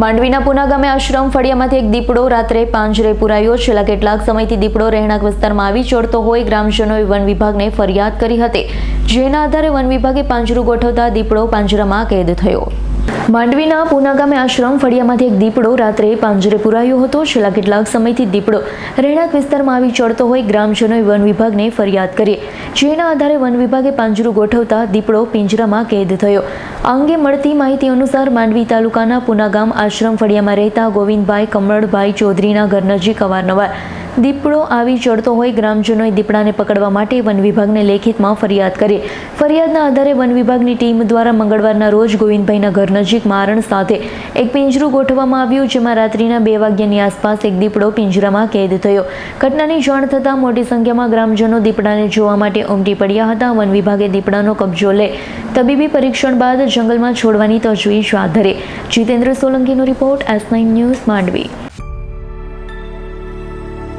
માંડવીના પુના ગામે આશ્રમ ફળિયામાંથી એક દીપડો રાત્રે પાંજરે પુરાયો. છેલ્લા કેટલાક સમયથી દીપડો રહેણાંક વિસ્તારમાં આવી ચડતો હોય ગ્રામજનોએ વન વિભાગને ફરિયાદ કરી હતી. જેના આધારે વન વિભાગે પાંજરું ગોઠવતા દીપડો પાંજરામાં કેદ થયો. માંડવીના પૂના ગામે આશ્રમ ફળિયામાંથી એક દીપડો રાત્રે પાંજરે પુરાયો હતો. છેલ્લા કેટલાક સમયથી દીપડો રહેણાંક વિસ્તારમાં આવી ચડતો હોય ગ્રામજનોએ વન વિભાગને ફરિયાદ કરી. જેના આધારે વન વિભાગે પાંજરું ગોઠવતા દીપડો પિંજરામાં કેદ થયો. આ અંગે મળતી માહિતી અનુસાર માંડવી તાલુકાના પૂના ગામ આશ્રમ ફળિયામાં રહેતા ગોવિંદભાઈ કમળભાઈ ચૌધરીના ઘર નજીક અવારનવાર દીપડો આવી ચડતો હોય ગ્રામજનોએ દીપડાને પકડવા માટે વન વિભાગને લેખિતમાં ફરિયાદ કરી. ફરિયાદના આધારે વન વિભાગની ટીમ દ્વારા મંગળવારના રોજ ગોવિંદભાઈના ઘર નજીક મારણ સાથે એક પિંજરું ગોઠવવામાં આવ્યું, જેમાં રાત્રિના બે વાગ્યાની આસપાસ એક દીપડો પિંજરામાં કેદ થયો. ઘટનાની જાણ થતાં મોટી સંખ્યામાં ગ્રામજનો દીપડાને જોવા માટે ઉમટી પડ્યા હતા. વન વિભાગે દીપડાનો કબજો લે તબીબી પરીક્ષણ બાદ જંગલમાં છોડવાની તજવીજ હાથ ધરી. Jitendra સોલંકીનો report S nine news Mandvi.